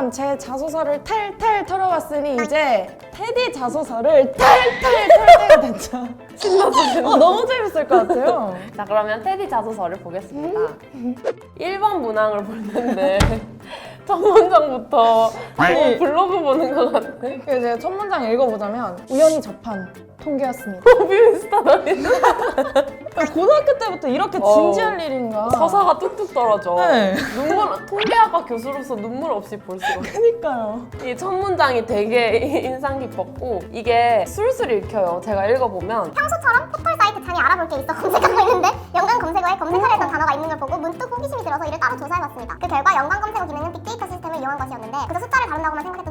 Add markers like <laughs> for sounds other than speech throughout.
일단 제 자소서를 탈탈 털어봤으니 이제 테디 자소서를 탈탈 털 때가 됐죠. 신나서 어, 너무 재밌을 것 같아요. 자 그러면 테디 자소서를 보겠습니다. 1번 문항을 보는데 첫 문장부터 아니. 어, 블로그 보는 것 같아. 그 이제 첫 문장 읽어보자면 우연히 접한 통계였습니다. 비슷하다. 고등학교 때부터 이렇게 어. 진지할 일인가? 서사가 뚝뚝 떨어져. 네. 눈물 통계학과 교수로서 눈물 없이 볼 수가 없어. 그니까요. 이 첫 문장이 되게 <laughs> 인상 깊었고 이게 술술 읽혀요. 제가 읽어보면 평소처럼 포털 사이트 창에 알아볼 게 있어 검색하고 있는데 연관 검색어에 검색하려 했던 단어가 있는 걸 보고 문득 호기심이 들어서 이를 따로 조사해봤습니다. 그 결과 연관 검색어 기능은 빅데이터 시스템을 이용한 것이었는데 그저 숫자를 다룬다고만 생각했던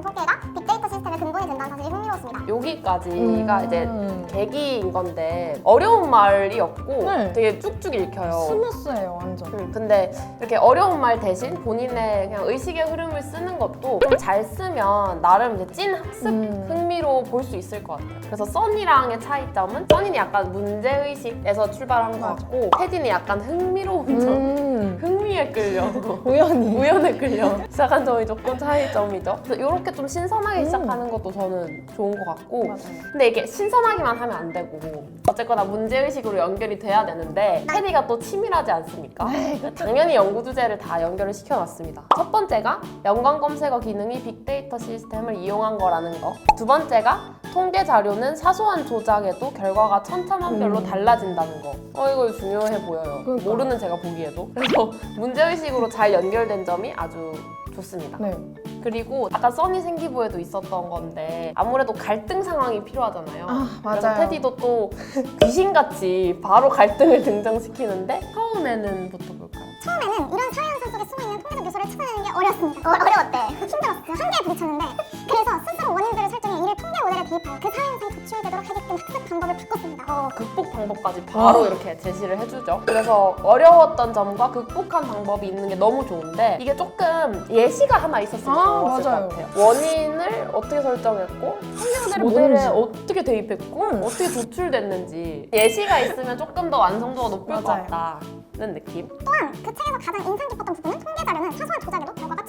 여기까지가 음. 이제 계기인 건데 어려운 말이었고 네. 되게 쭉쭉 읽혀요. 스무스해요, 완전. 음, 근데 이렇게 어려운 말 대신 본인의 그냥 의식의 흐름을 쓰는 것도 좀 잘 쓰면 나름 이제 찐 학습 음. 흥미로 볼 수 있을 것 같아요. 그래서 써니랑의 차이점은 써니는 약간 문제 의식에서 출발한 것 맞아. 같고 테디는 약간 흥미로운 점, 음. 흥미에 끌려. 우연히. <laughs> 우연에 끌려 시작한 점이 조금 차이점이죠. 그래서 이렇게 좀 신선하게 음. 시작하는 것도 저는 좋은 것 같고 맞아요. 근데 이게 신선하기만 하면 안 되고 어쨌거나 문제의식으로 연결이 돼야 되는데 테디가 또 치밀하지 않습니까? 네, 당연히 연구 주제를 다 연결을 시켜놨습니다. 첫 번째가 연관 검색어 기능이 빅데이터 시스템을 이용한 거라는 거. 두 번째가 통계 자료는 사소한 조작에도 결과가 천차만별로 음. 달라진다는 거. 어 이거 중요해 보여요. 그러니까. 모르는 제가 보기에도. 그래서 문제의식으로 잘 연결된 점이 아주 좋습니다. 네. 그리고 아까 써니 생기부에도 있었던 건데 아무래도 갈등 상황이 필요하잖아요. 아, 그래서 맞아요. 테디도 또 귀신같이 바로 갈등을 등장시키는데 처음에는 부터 볼까요? 처음에는 이런 사회 현상 속에 숨어 있는 통계적 요소를 찾아내는 게 어려웠습니다. 어, 어려웠대. 힘들었어요. 한계에 부딪혔는데 그래서 스스로 원인들을 설정해 이를 통계 모델에 대입하여 그 사회 현상이 도출되도록 하게끔 학습 방법을 바꿨습니다. 어, 극복 방법까지 바로 어. 이렇게 제시를 해주죠. 그래서 어려웠던 점과 극복한 방법이 있는 게 너무 좋은데 이게 조금 예시가 하나 있었으면 아, 좋았을 맞아요. 것 같아요. 원인을 어떻게 설정했고 통계 모델을 뭐든지. 어떻게 대입했고 어떻게 도출됐는지 예시가 있으면 조금 더 완성도가 높을 것 맞아요. 같다는 느낌. 또한 그 책에서 가장 인상 깊었던 부분은 통계 자료는 사소한 조작에도 결과가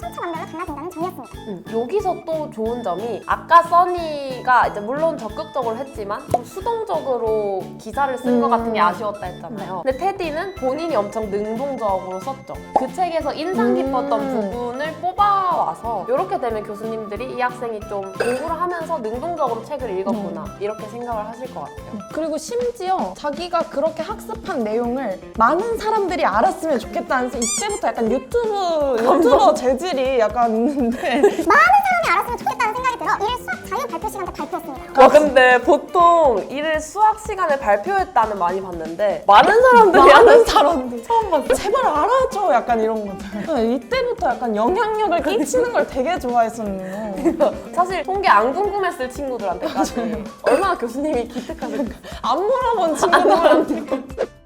점이었습니다. 음, 여기서 또 좋은 점이 아까 써니가 이제 물론 적극적으로 했지만 좀 수동적으로 기사를 쓴 것 음. 같은 게 아쉬웠다 했잖아요. 근데 테디는 본인이 엄청 능동적으로 썼죠. 그 책에서 인상 깊었던 음. 부분을 뽑아와서 이렇게 되면 교수님들이 이 학생이 좀 공부를 하면서 능동적으로 책을 읽었구나 음. 이렇게 생각을 하실 것 같아요. 그리고 심지어 자기가 그렇게 학습한 내용을 많은 사람들이 알았으면 좋겠다는 생- 이때부터 약간 유튜브 <laughs> 유튜버 재질이 약간 있는데 많은 사람이 알았으면 좋겠다는 생각이 들어 이를 수학 자유 발표 시간 때 발표했습니다. 와 근데 보통 이를 수학 시간에 발표했다는 많이 봤는데 많은 사람들이 많은 사람들 <laughs> 처음 봤어. 제발 알아줘 약간 이런 거죠. 이때부터 약간 영향력을 끼치는 걸 되게 좋아했었네요. <laughs> 사실 통계 안 궁금했을 친구들한테까지 얼마나 교수님이 기특하실까. 안 물어본 친구들한테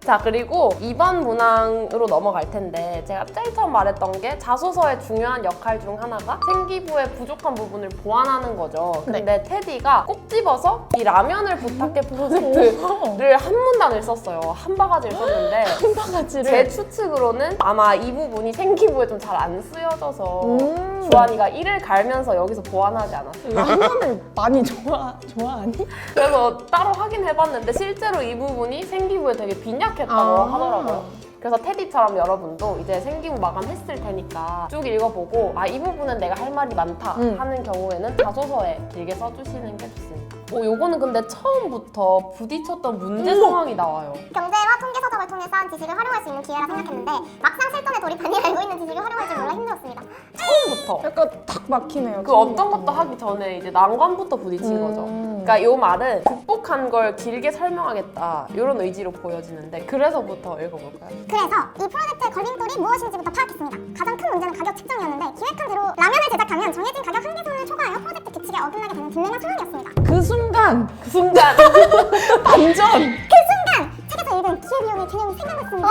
자 그리고 2번 문항으로 넘어갈 텐데 제가 제일 처음 말했던 게 자소서의 중요한 역할 중 하나가 생기부의 부족한 부분을 보완하는 거죠. 근데 테디가 꼭 집어서 이 라면을 부탁해 프로젝트를 한 문단을 썼어요. 한 바가지를 썼는데 <gasps> 한 바가지를 제 추측으로는 아마 이 부분이 생기부에 좀 잘 안 쓰여져서 음. 주한이가 이를 갈면서 여기서 보완하지 않았을까. 라면을 많이 좋아 좋아하니? 그래서 따로 확인해봤는데 실제로 이 부분이 생기부에 되게 빈약 했다고 아. 하더라고요. 그래서 테디처럼 여러분도 이제 생기부 마감했을 테니까 쭉 읽어보고 아 이 부분은 내가 할 말이 많다 음. 하는 경우에는 자소서에 길게 써주시는 게 좋습니다. 오 요거는 근데 처음부터 부딪혔던 문제 상황이 나와요. 경제와 통계 서적을 통해 쌓은 지식을 활용할 수 있는 기회라 생각했는데 막상 실전에 돌입한 이 알고 있는 지식을 활용할 줄 몰라 힘들었습니다. 처음부터. 약간 탁 막히네요. 그 어떤 것도 하기 전에 이제 난관부터 부딪힌 음. 거죠. 그러니까 이 말은 극복한 걸 길게 설명하겠다 이런 의지로 보여지는데 그래서부터 읽어볼까요? 그래서 이 프로젝트의 걸림돌이 무엇인지부터 파악했습니다. 가장 큰 문제는 가격 책정이었는데 기획한 대로 라면을 제작하면 정해진 가격 한계선을 초과하여 프로젝트 규칙에 어긋나게 되는 딜레마 상황이었습니다. 그 순간 그 순간 <laughs> 반전. 그 순간 책에서 읽은 기회비용의 개념이 생각났습니다.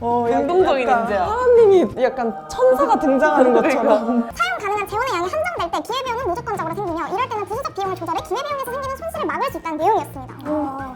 어, 운동적인 약간 인재야. 하나님이 약간 천사가 등장하는 것처럼. 사용 가능 한 재원의 양이 한정될 때 기회비용은 무조건적으로 생기며 이럴 때는 부수적 비용을 조절해 기회비용에서 생기는 손실을 막을 수 있다는 내용이었습니다.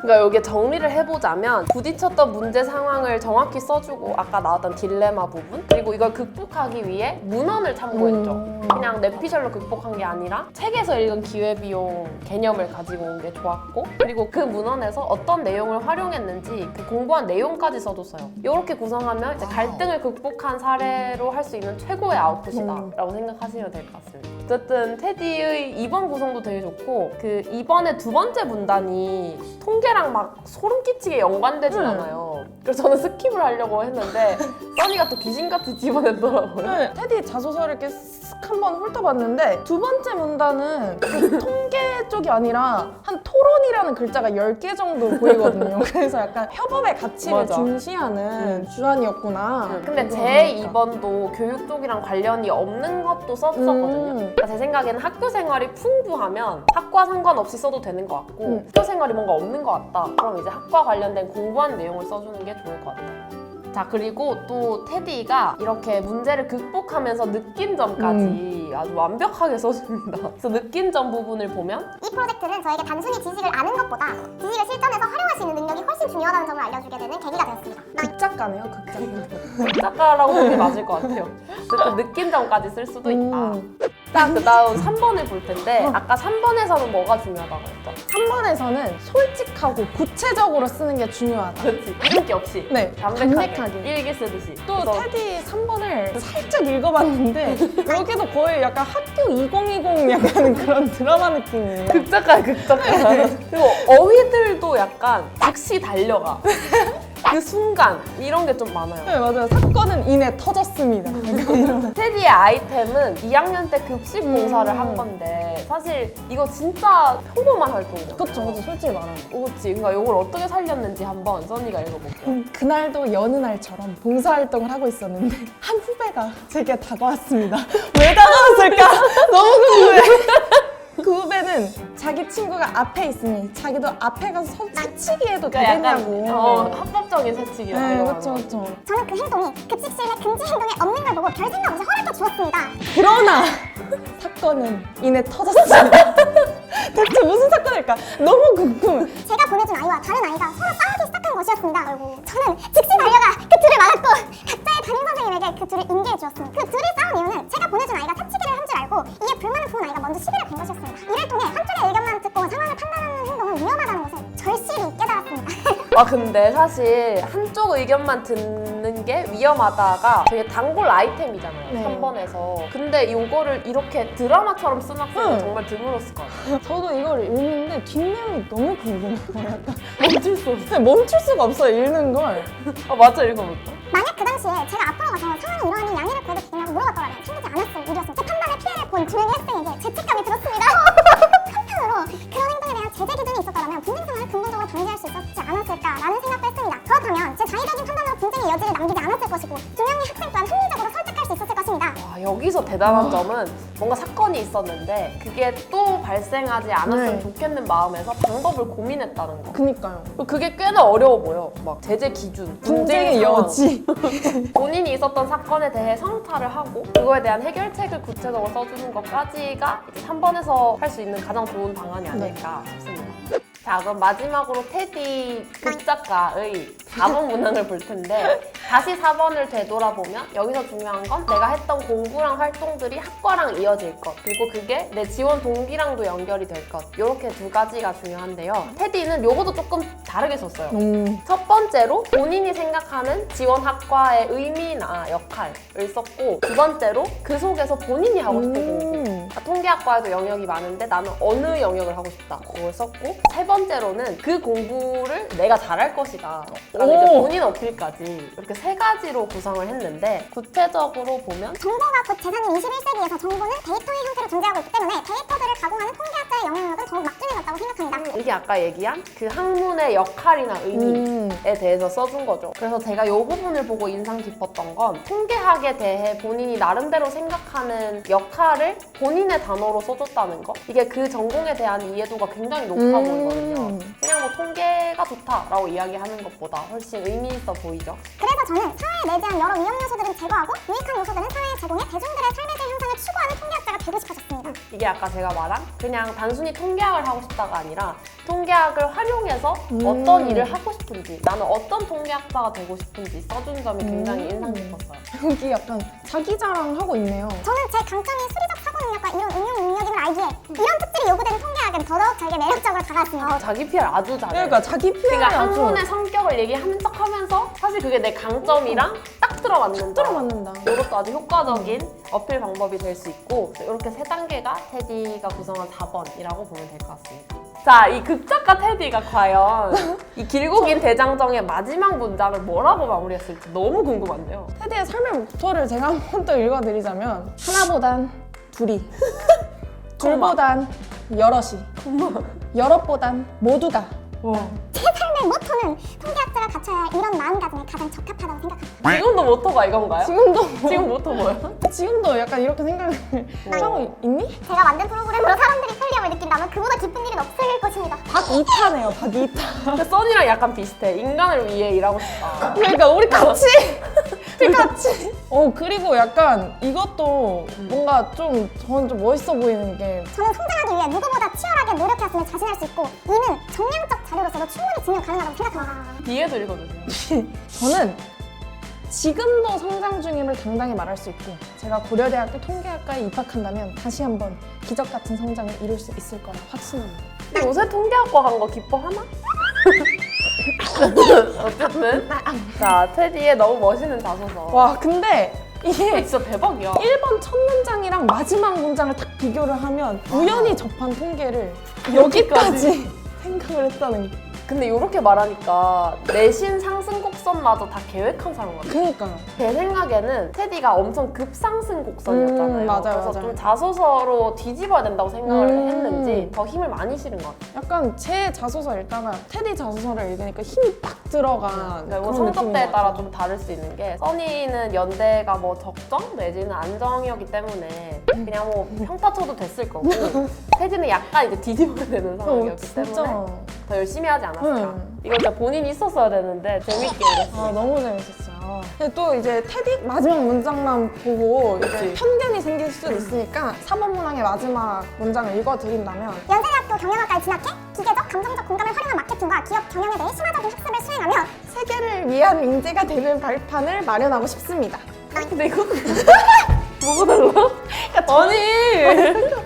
그러니까 여기 정리를 해보자면 부딪혔던 문제 상황을 정확히 써주고 아까 나왔던 딜레마 부분 그리고 이걸 극복하기 위해 문헌을 참고했죠. 음. 그냥 뇌피셜로 극복한 게 아니라 책에서 읽은 기회비용 개념을 가지고 온 게 좋았고 그리고 그 문헌에서 어떤 내용을 활용했는지 그 공부한 내용까지 써줬어요. 이렇게 구성하면 이제 갈등을 극복한 사례로 할 수 있는 최고의 아웃풋이다라고 생각하시면 될 것 같습니다. 어쨌든 테디의 2번 구성도 되게 좋고 그 2번의 두 번째 문단이 통계랑 막 소름 끼치게 연관되진 음. 않아요. 그래서 저는 스킵을 하려고 했는데 <laughs> 써니가 또 귀신같이 집어냈더라고요. 네, 테디 자소서를 이렇게 쓱 한번 훑어봤는데 두 번째 문단은 그 통계 쪽이 아니라 한 토론이라는 글자가 10개 정도 보이거든요. <laughs> 그래서 약간 협업의 가치를 맞아. 중시하는 주안이었구나. 근데 제 2번도 교육 쪽이랑 관련이 없는 것도 썼 었거든요. 음. 그러니까 제 생각에는 학교 생활이 풍부하면 학과 상관없이 써도 되는 것 같고 음. 학교 생활이 뭔가 없는 것 같다. 그럼 이제 학과 관련된 공부한 내용을 써주는 게 좋을 것 같아요. 자 그리고 또 테디가 이렇게 문제를 극복하면서 느낀 점까지 아주 완벽하게 써줍니다. <laughs> 그래서 느낀 점 부분을 보면 이 프로젝트는 저에게 단순히 지식을 아는 것보다 지식을 실전에서 활용할 수 있는 능력이 훨씬 중요하다는 점을 알려주게 되는 계기가 되었습니다. 극작가네요, 극작가. <laughs> 작가라고 보는 게 맞을 것 같아요. 어쨌든 느낀 점까지 쓸 수도 있다. 음. 딱 그다음 3번을 볼 텐데 아까 3번에서는 뭐가 중요하다고 했죠? 3번에서는 솔직하고 구체적으로 쓰는 게 중요하다. 그렇지. 이름기 없이. 네, 담백하게. 담백하게. 일기 쓰듯이. 또 그래서 테디 3번을 살짝 읽어봤는데 여기도 거의 약간 학교 2020 약간 <laughs> 그런 드라마 느낌이에요. 극작가야 극작가. 그리고 어휘들도 약간 즉시 달려가. <laughs> 그 순간 이런 게 좀 많아요. 네 맞아요. 사건은 이내 터졌습니다. <laughs> 테디의 아이템은 2학년 때 급식 음. 봉사를 한 건데 사실 이거 진짜 평범한 활동이잖아. 그쵸, 그쵸. 솔직히 말하면. 그렇지. 그러니까 이걸 어떻게 살렸는지 한번 써니가 읽어볼게요. 음, 그날도 여느 날처럼 봉사활동을 하고 있었는데 한 후배가 제게 다가왔습니다. 왜 다가왔을까? <laughs> 너무 궁금해. <laughs> 그 후배는 자기 친구가 앞에 있으니 자기도 앞에 가서 서- 서치기 해도 그러니까 약간 되겠냐고. 어, 합법적인 세치기를 네, 하는 그쵸. 저는 그 행동이 급식실 내 금지 행동에 없는 걸 보고 별 생각 없이 허락해 주었습니다. 그러나 <laughs> 사건은 이내 터졌습니다. <laughs> 대체 무슨 사건일까? 너무 궁금해. 제가 보내준 아이와 다른 아이가 서로 싸우기 시작한 것이었습니다. 저는 즉시 달려가 그 둘을 막았고 각자의 담임 선생님에게 그 둘을 인계해 주었습니다. 그 둘이 싸운 이유는 제가 보내준 아이가 사치기를 한 줄 알고 이에 불만 것이었습니다. 이를 통해 한쪽의 의견만 듣고 상황을 판단하는 행동은 위험하다는 것을 절실히 깨달았습니다. <laughs> 아 근데 사실 한쪽 의견만 듣는 게 위험하다가 되게 단골 아이템이잖아요. 네. 한 번에서. 근데 이거를 이렇게 드라마처럼 쓴 학생은 응. 정말 드물었을 것 같아요. 저도 이걸 읽는데 뒷내용이 너무 궁금해요. 약간 멈출 수 없어. 그냥 멈출 수가 없어요, 읽는 걸. 아 맞아 읽어볼까? 만약 그 당시에 제가 앞으로 가서 상황이 이러하니 양해를 구해도 되냐고 물어봤더라면 생기지 않았을 일이었습니다. 제 피해를 본 학생에게 죄책감이 들었습니다. 한편으로 그런 행동에 대한 제재 기준이 있었더라면 분쟁 상황을 근본적으로 방지할 수 있었지 않았을까라는 생각도 했습니다. 그렇다면 제 자의적인 판단으로 분쟁의 여지를 남기지 않았을 것이고 두 명의 학생 또한 합리적으로 설득할 수 있었을 것입니다. 와 여기서 대단한 점은 뭔가 사건이 있었는데 그게 또 발생하지 않았으면 네. 좋겠는 마음에서 방법을 고민했다는 거. 그니까요. 그게 꽤나 어려워 보여. 막 제재 기준, 분쟁의 상황. 여지. <laughs> 본인이 있었던 사건에 대해 성찰을 하고 그거에 대한 해결책을 구체적으로 써주는 것까지가 3번에서 할 수 있는 가장 좋은 방안이 아닐까 싶습니다. 자 그럼 마지막으로 테디 극작가의 4번 문항을 볼 텐데 다시 4번을 되돌아보면 여기서 중요한 건 내가 했던 공부랑 활동들이 학과랑 이어질 것 그리고 그게 내 지원 동기랑도 연결이 될 것 이렇게 두 가지가 중요한데요. 테디는 요것도 조금 다르게 썼어요. 음. 첫 번째로 본인이 생각하는 지원 학과의 의미나 역할을 썼고 두 번째로 그 속에서 본인이 하고 싶은 공부. 음. 아, 통계학과에도 영역이 많은데 나는 어느 영역을 하고 싶다. 그걸 썼고 세 번째로는 그 공부를 내가 잘할 것이다 라는 이제 오. 본인 어필까지 이렇게 세 가지로 구성을 했는데 구체적으로 보면 정보가 곧 재산인 21세기에서 정보는 데이터의 형태로 존재하고 있기 때문에 데이터들을 가공하는 통계학자의 영향력은 더욱 막중해졌다고 생각합니다. 이게 아까 얘기한 그 학문의 역할이나 의미 음. 에 대해서 써준 거죠. 그래서 제가 이 부분을 보고 인상 깊었던 건 통계학에 대해 본인이 나름대로 생각하는 역할을 본인의 단어로 써줬다는 거. 이게 그 전공에 대한 이해도가 굉장히 높아 음. 보이거든요. 음. 그냥 뭐 통계가 좋다라고 이야기하는 것보다 훨씬 의미 있어 보이죠. 그래서 저는 사회에 내재한 여러 위험 요소들은 제거하고 유익한 요소들은 사회에 제공해 대중들의 삶의 질 향상을 추구하는 통계학자가 되고 싶어졌습니다. 이게 아까 제가 말한 그냥 단순히 통계학을 하고 싶다가 아니라 통계학을 활용해서 음. 어떤 일을 하고 싶은지 나는 어떤 통계학자가 되고 싶은지 써준 점이 굉장히 음. 인상 깊었어요. 여기 약간 자기 자랑하고 있네요. 저는 제 강점인 수리적 능력과 이런 응용 능력임을 알기에 이런 특질이 요구되는 통계학은 더더욱 저에게 매력적으로 다가왔습니다. 아, 자기 PR 아주 잘해. 그러니까 자기 피해를 그러니까 아주 학문의 성격을 얘기하는 척 하면서 사실 그게 내 강점이랑 딱 들어맞는다. 들어맞는다. 이것도 아주 효과적인 어필 방법이 될 수 있고 이렇게 세 단계가 테디가 구성한 4번이라고 보면 될 것 같습니다. 자, 이 극작가 테디가 과연 이 길고 긴 대장정의 마지막 문장을 뭐라고 마무리했을지 너무 궁금한데요. 테디의 삶의 목표를 제가 한 번 더 읽어드리자면 하나보단 둘이 <laughs> 둘보단 여럿이 여럿보단 모두가 제 삶의 모토는 통계학자가 갖춰야 할 이런 마음가짐에 가장 적합하다고 생각합니다. 지금도 모토가 이건가요? 지금도 지금 모토 뭐예요? <laughs> 지금도 약간 이렇게 생각을 하고 있니? 제가 만든 프로그램으로 사람들이 편리함을 느낀다면 그보다 기쁜 일은 없을 것입니다. 박이타네요 박이타 근데 써니랑 약간 비슷해. 인간을 위해 일하고 싶다. 그러니까 우리 같이 우리 같이 어 그리고 약간 이것도 뭔가 좀 저는 좀 멋있어 보이는 게 저는 성장하기 위해 누구보다 치열하게 노력해왔음을 자신할 수 있고 이는 정량적 자료로서도 충분히 증명 가능하다고 생각합니다. 뒤에도 읽어주세요. <laughs> 저는 지금도 성장 중임을 당당히 말할 수 있고 제가 고려대학교 통계학과에 입학한다면 다시 한번 기적 같은 성장을 이룰 수 있을 거라 확신합니다. 근데 요새 통계학과 간 거 기뻐하나? <laughs> 어쨌든. 자 테디의 너무 멋있는 자소서. 와 근데 이게 진짜 대박이야. 1번 첫 문장이랑 마지막 문장을 딱 비교를 하면 우연히 접한 통계를 여기까지 <laughs> 생각을 했다는 게 근데 이렇게 말하니까 내신 상승 곡선마저 다 계획한 사람 같아 그니까요. 제 생각에는 테디가 엄청 급상승 곡선이었잖아요 음, 맞아요, 그래서 맞아요. 좀 자소서로 뒤집어야 된다고 생각을 음. 했는지 더 힘을 많이 실은 것 같아요 약간 제 자소서 읽다가 테디 자소서를 읽으니까 힘이 딱 들어간 그러니까 뭐 그런 성적대에 느낌인 것 따라 같아요. 좀 다를 수 있는 게 써니는 연대가 뭐 적정 내지는 안정이었기 때문에 그냥 뭐 평타 쳐도 됐을 거고 <laughs> 태진은 약간 이제 뒤집어야 되는 어, 상황이었기 때문에 더 열심히 하지 않았을까 응. 이거 진짜 본인이 있었어야 되는데 재밌게 읽었어 아 너무 재밌었어요. 근데 또 이제 테디 마지막 문장만 보고 이제. 편견이 생길 수도 있으니까 3번 문항의 마지막 문장을 읽어드린다면 연세대학교 경영학과에 진학해 기계적, 감정적 공감을 활용한 마케팅과 기업 경영에 대해 심화적인 학습을 수행하며 세계를 위한 인재가 되는 발판을 마련하고 싶습니다. 근데 이거 <laughs> 뭐가 달라?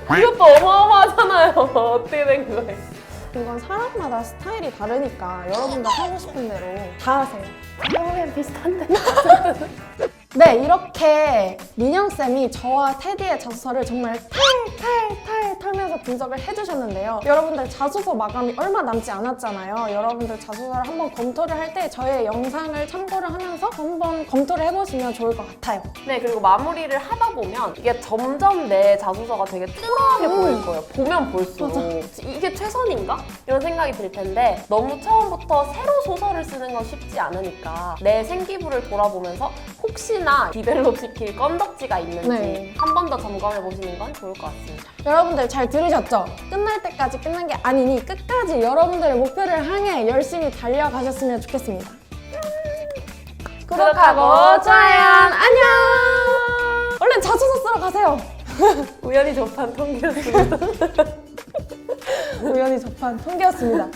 아니 이것도 어마어마하잖아요 어떻게 된 거예요 이건 사람마다 스타일이 다르니까 여러분들 하고 싶은 대로 다 하세요. 그러면 비슷한데 <laughs> 네, 이렇게 민영쌤이 저와 테디의 자소서를 정말 탈탈탈 털면서 분석을 해주셨는데요. 여러분들 자소서 마감이 얼마 남지 않았잖아요. 여러분들 자소서를 한번 검토를 할 때 저의 영상을 참고를 하면서 한번 검토를 해보시면 좋을 것 같아요. 네 그리고 마무리를 하다 보면 이게 점점 내 자소서가 되게 초라하게 음. 보일 거예요 보면 볼수록 이게 최선인가? 이런 생각이 들 텐데 너무 처음부터 새로 소설을 쓰는 건 쉽지 않으니까 내 생기부를 돌아보면서 혹시 나 디벨롭 시킬 건덕지가 있는지 네. 한 번 더 점검해 보시는 건 좋을 것 같습니다 여러분들 잘 들으셨죠? 끝날 때까지 끝난 게 아니니 끝까지 여러분들의 목표를 향해 열심히 달려가셨으면 좋겠습니다. 구독하고 좋아요 안녕 얼른 자소서 쓰러 가세요. 우연히 접한 통계였습니다 <laughs> 우연히 접한 통계였습니다.